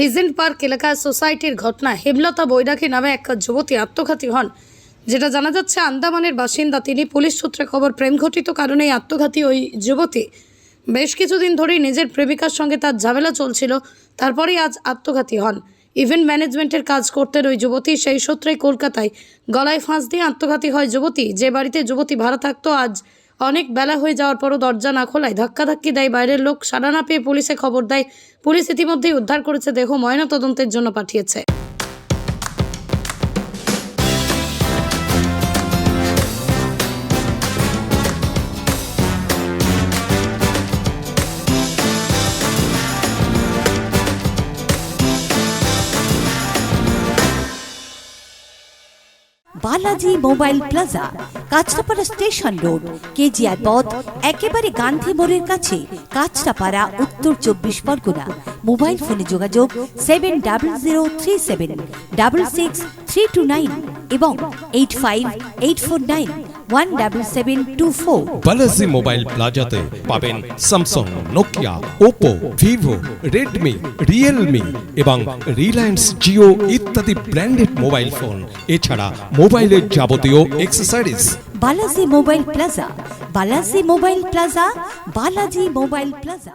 Regent park এলাকায় সোসাইটির ঘটনা হেমলতা বৈরাগী নামে এক যুবতী আত্মঘাতী হন। যেটা জানা যাচ্ছে, আন্দামানের বাসিন্দা, তিনি পুলিশ সূত্রে খবর প্রেম ঘটিত কারণেই আত্মঘাতী ওই যুবতী। বেশ কিছুদিন ধরেই নিজের প্রেমিকার সঙ্গে তার ঝামেলা চলছিল, তারপরেই আজ আত্মঘাতী হন। ইভেন্ট ম্যানেজমেন্টের কাজ করতেন ওই যুবতী, সেই সূত্রেই কলকাতায় গলায় ফাঁস দিয়ে আত্মঘাতী হয় যুবতী। যে বাড়িতে যুবতী ভাড়া থাকতো, আজ অনেক বেলা হয়ে যাওয়ার পরও দরজা না খোলায় ধাক্কাধাক্কি দেয় বাইরের লোক। সাড়া না পেয়ে পুলিশে খবর দেয়। পুলিশ ইতিমধ্যেই উদ্ধার করেছে দেহ, ময়নাতদন্তের জন্য পাঠিয়েছে। Balaji mobile plaza Kanchrapara station road, KGR পথ, একেবারে গান্ধী মোড়ের কাছে, কাঁচরাপাড়া, উত্তর চব্বিশ পরগনা। মোবাইল ফোনে যোগাযোগ seven double zero three seven, double six three two nine এবং eight five eight four nine, one double seven two four. Balaji mobile প্লাজাতে পাবেন Samsung, Nokia, Oppo, Vivo, Redmi, Realme এবং রিলায়েন্স জিও ইত্যাদি ব্র্যান্ডেড মোবাইল ফোন। এছাড়া মোবাইলের যাবতীয় accessories Balaji mobile plaza Balaji mobile plaza Balaji mobile plaza